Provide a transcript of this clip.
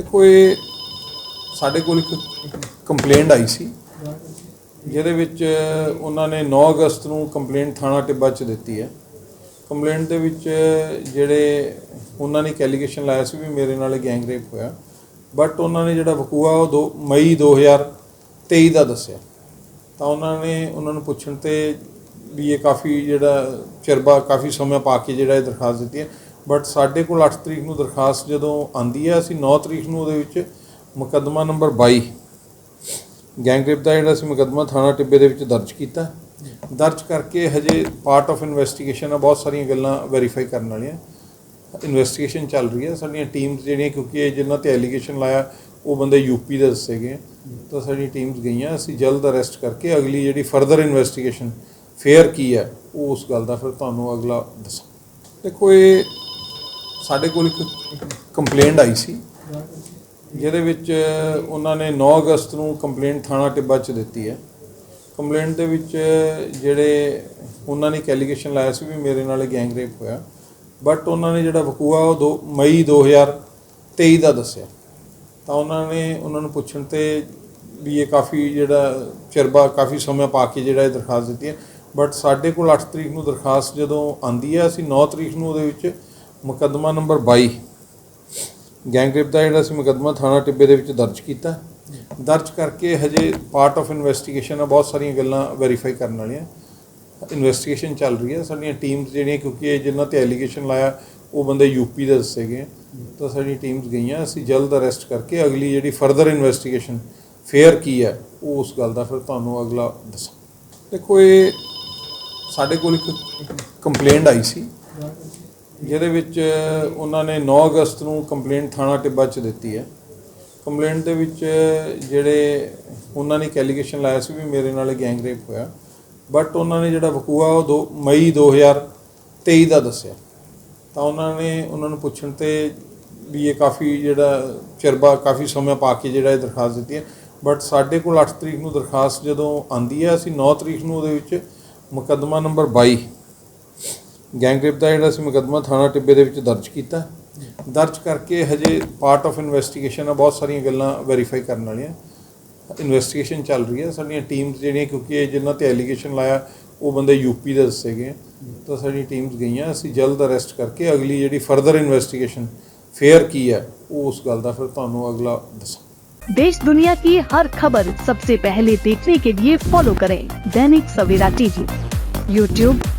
ਦੇਖੋ, ਇਹ ਸਾਡੇ ਕੋਲ ਇੱਕ ਕੰਪਲੇਂਟ ਆਈ ਸੀ, ਜਿਹਦੇ ਵਿੱਚ ਉਹਨਾਂ ਨੇ 9 ਅਗਸਤ ਨੂੰ ਕੰਪਲੇਂਟ ਥਾਣਾ ਟਿੱਬਾ 'ਚ ਦਿੱਤੀ ਹੈ। ਕੰਪਲੇਂਟ ਦੇ ਵਿੱਚ ਜਿਹੜੇ ਉਹਨਾਂ ਨੇ ਐਲੀਗੇਸ਼ਨ ਲਾਇਆ ਸੀ ਵੀ ਮੇਰੇ ਨਾਲ ਗੈਂਗ ਰੇਪ ਹੋਇਆ। ਬਟ ਉਹਨਾਂ ਨੇ ਜਿਹੜਾ ਵਕੂਆ, ਉਹ ਦੋ, ਮਈ 2023 ਦਾ ਦੱਸਿਆ। ਤਾਂ ਉਹਨਾਂ ਨੇ, ਉਹਨਾਂ ਨੂੰ ਪੁੱਛਣ ਤੇ ਵੀ ਇਹ ਕਾਫੀ ਜਿਹੜਾ, ਚਿਰਬਾ ਕਾਫੀ ਸਮਾਂ ਪਾ ਕੇ ਜਿਹੜਾ ਇਹ ਦਰਖਾਸਤ ਦਿੱਤੀ ਹੈ। ਬਟ ਸਾਡੇ ਕੋਲ 8 ਤਰੀਕ ਨੂੰ ਦਰਖਾਸਤ ਜਦੋਂ ਆਂਦੀ ਹੈ, ਅਸੀਂ 9 ਤਰੀਕ ਨੂੰ ਉਹਦੇ ਵਿੱਚ ਮੁਕੱਦਮਾ ਨੰਬਰ 22 ਗੈਂਗ ਰੇਪ ਦਾ ਜਿਹੜਾ ਅਸੀਂ ਮੁਕੱਦਮਾ ਥਾਣਾ ਟਿੱਬੇ ਦੇ ਵਿੱਚ ਦਰਜ ਕੀਤਾ। ਦਰਜ ਕਰਕੇ ਹਜੇ ਪਾਰਟ ਆਫ ਇਨਵੈਸਟੀਗੇਸ਼ਨ ਆ, ਬਹੁਤ ਸਾਰੀਆਂ ਗੱਲਾਂ ਵੈਰੀਫਾਈ ਕਰਨ ਵਾਲੀਆਂ। ਇਨਵੈਸਟੀਗੇਸ਼ਨ ਚੱਲ ਰਹੀ ਹੈ, ਸਾਡੀਆਂ ਟੀਮਸ ਜਿਹੜੀਆਂ, ਕਿਉਂਕਿ ਇਹ ਜਿਨ੍ਹਾਂ ਤੇ ਐਲੀਗੇਸ਼ਨ ਲਾਇਆ, ਉਹ ਬੰਦੇ ਯੂਪੀ ਦੇ ਦੱਸੇ ਗਏ ਤਾਂ ਸਾਡੀ ਟੀਮਸ ਗਈਆਂ, ਅਸੀਂ ਜਲਦ ਅਰੈਸਟ ਕਰਕੇ ਅਗਲੀ ਜਿਹੜੀ ਫਰਦਰ ਇਨਵੈਸਟੀਗੇਸ਼ਨ ਫੇਅਰ ਕੀ ਹੈ, ਉਹ ਉਸ ਗੱਲ ਦਾ ਫਿਰ ਤੁਹਾਨੂੰ ਅਗਲਾ ਦੱਸਾਂ ਦੇਖੋ, ਇਹ ਸਾਡੇ ਕੋਲ ਇੱਕ ਕੰਪਲੇਂਟ ਆਈ ਸੀ, ਜਿਹਦੇ ਵਿੱਚ ਉਹਨਾਂ ਨੇ 9 ਅਗਸਤ ਨੂੰ ਕੰਪਲੇਂਟ ਥਾਣਾ ਟਿੱਬਾ 'ਚ ਦਿੱਤੀ ਹੈ। ਕੰਪਲੇਂਟ ਦੇ ਵਿੱਚ ਜਿਹੜੇ ਉਹਨਾਂ ਨੇ ਐਲੀਗੇਸ਼ਨ ਲਾਇਆ ਸੀ ਵੀ ਮੇਰੇ ਨਾਲ ਗੈਂਗ ਰੇਪ ਹੋਇਆ ਬਟ ਉਹਨਾਂ ਨੇ ਜਿਹੜਾ ਵਕੂਆ ਉਹ ਦੋ, ਮਈ 2023 ਦਾ ਦੱਸਿਆ। ਤਾਂ ਉਹਨਾਂ ਨੇ, ਉਹਨਾਂ ਨੂੰ ਪੁੱਛਣ ਤੇ ਵੀ ਇਹ ਕਾਫੀ ਜਿਹੜਾ ਚਿਰਬਾ, ਕਾਫੀ ਸਮਾਂ ਪਾ ਕੇ ਜਿਹੜਾ ਇਹ ਦਰਖਾਸਤ ਦਿੱਤੀ ਹੈ। ਬਟ ਸਾਡੇ ਕੋਲ 8 ਤਰੀਕ ਨੂੰ ਦਰਖਾਸਤ ਜਦੋਂ ਆਂਦੀ ਹੈ, ਅਸੀਂ 9 ਤਰੀਕ ਨੂੰ ਉਹਦੇ ਵਿੱਚ ਮੁਕੱਦਮਾ ਨੰਬਰ 22 ਗੈਂਗ ਰੇਪ ਦਾ ਜਿਹੜਾ ਅਸੀਂ ਮੁਕੱਦਮਾ ਥਾਣਾ ਟਿੱਬੇ ਦੇ ਵਿੱਚ ਦਰਜ ਕੀਤਾ। ਦਰਜ ਕਰਕੇ ਹਜੇ ਪਾਰਟ ਆਫ ਇਨਵੈਸਟੀਗੇਸ਼ਨ ਆ, ਬਹੁਤ ਸਾਰੀਆਂ ਗੱਲਾਂ ਵੈਰੀਫਾਈ ਕਰਨ ਵਾਲੀਆਂ। ਇਨਵੈਸਟੀਗੇਸ਼ਨ ਚੱਲ ਰਹੀ ਹੈ ਸਾਡੀਆਂ ਟੀਮਸ ਜਿਹੜੀਆਂ, ਕਿਉਂਕਿ ਇਹ ਜਿਨ੍ਹਾਂ ਤੇ ਐਲੀਗੇਸ਼ਨ ਲਾਇਆ, ਉਹ ਬੰਦੇ ਯੂਪੀ ਦੇ ਦੱਸੇ ਗਏ ਤਾਂ ਸਾਡੀ ਟੀਮਸ ਗਈਆਂ, ਅਸੀਂ ਜਲਦ ਅਰੈਸਟ ਕਰਕੇ ਅਗਲੀ ਜਿਹੜੀ ਫਰਦਰ ਇਨਵੈਸਟੀਗੇਸ਼ਨ ਫੇਅਰ ਕੀ ਹੈ ਉਹ ਉਸ ਗੱਲ ਦਾ ਫਿਰ ਤੁਹਾਨੂੰ ਅਗਲਾ ਦੱਸਾਂ। ਦੇਖੋ, ਇਹ ਸਾਡੇ ਕੋਲ ਇੱਕ ਕੰਪਲੇਂਟ ਆਈ ਸੀ। ਜਿਹਦੇ ਵਿੱਚ ਉਹਨਾਂ ਨੇ 9 ਅਗਸਤ ਨੂੰ ਕੰਪਲੇਂਟ ਥਾਣਾ ਟਿੱਬਾ 'ਚ ਦਿੱਤੀ ਹੈ। ਕੰਪਲੇਂਟ ਦੇ ਵਿੱਚ ਜਿਹੜੇ ਉਹਨਾਂ ਨੇ ਐਲੀਗੇਸ਼ਨ ਲਾਇਆ ਸੀ ਵੀ ਮੇਰੇ ਨਾਲ ਗੈਂਗ ਰੇਪ ਹੋਇਆ। ਬਟ ਉਹਨਾਂ ਨੇ ਜਿਹੜਾ ਵਕੂਆ ਉਹ ਦੋ, ਮਈ 2023 ਦਾ ਦੱਸਿਆ। ਤਾਂ ਉਹਨਾਂ ਨੇ ਉਹਨਾਂ ਨੂੰ ਪੁੱਛਣ ਤੇ ਵੀ ਇਹ ਕਾਫੀ ਜਿਹੜਾ ਚਿਰਬਾ ਕਾਫੀ ਸਮਾਂ ਪਾ ਕੇ ਜਿਹੜਾ ਇਹ ਦਰਖਾਸਤ ਦਿੱਤੀ ਹੈ। ਬਟ ਸਾਡੇ ਕੋਲ 8 ਤਰੀਕ ਨੂੰ ਦਰਖਾਸਤ ਜਦੋਂ ਆਂਦੀ ਹੈ, ਅਸੀਂ 9 ਤਰੀਕ ਨੂੰ ਉਹਦੇ ਵਿੱਚ ਮੁਕੱਦਮਾ ਨੰਬਰ 22 ਗੈਂਗ ਰੇਪ ਦਾ ਜਿਹੜਾ ਅਸੀਂ ਮੁਕੱਦਮਾ ਥਾਣਾ ਟਿੱਬੇ ਦੇ ਵਿੱਚ ਦਰਜ ਕੀਤਾ ਦਰਜ ਕਰਕੇ ਹਜੇ ਪਾਰਟ ਆਫ ਇਨਵੈਸਟੀਗੇਸ਼ਨ ਆ ਬਹੁਤ ਸਾਰੀਆਂ ਗੱਲਾਂ ਵੈਰੀਫਾਈ ਕਰਨ ਵਾਲੀਆਂ ਇਨਵੈਸਟੀਗੇਸ਼ਨ ਚੱਲ ਰਹੀ ਹੈ ਸਾਡੀਆਂ ਟੀਮਸ ਜਿਹੜੀਆਂ ਕਿਉਂਕਿ ਇਹ ਜਿਨ੍ਹਾਂ ਤੇ ਐਲੀਗੇਸ਼ਨ ਲਾਇਆ ਉਹ ਬੰਦੇ ਯੂਪੀ ਦੇ ਦੱਸੇ ਗਏ ਤਾਂ ਸਾਡੀ ਟੀਮਸ ਗਈਆਂ ਅਸੀਂ ਜਲਦ ਅਰੈਸਟ ਕਰਕੇ ਅਗਲੀ ਜਿਹੜੀ ਫਰਦਰ ਇਨਵੈਸਟੀਗੇਸ਼ਨ ਫੇਅਰ ਕੀ ਹੈ ਉਹ ਉਸ ਗੱਲ ਦਾ ਫਿਰ ਤੁਹਾਨੂੰ ਅਗਲਾ ਦੱਸਾਂ देश दुनिया की हर खबर सबसे पहले देखने के लिए फॉलो करें दैनिक सवेरा टीवी यूट्यूब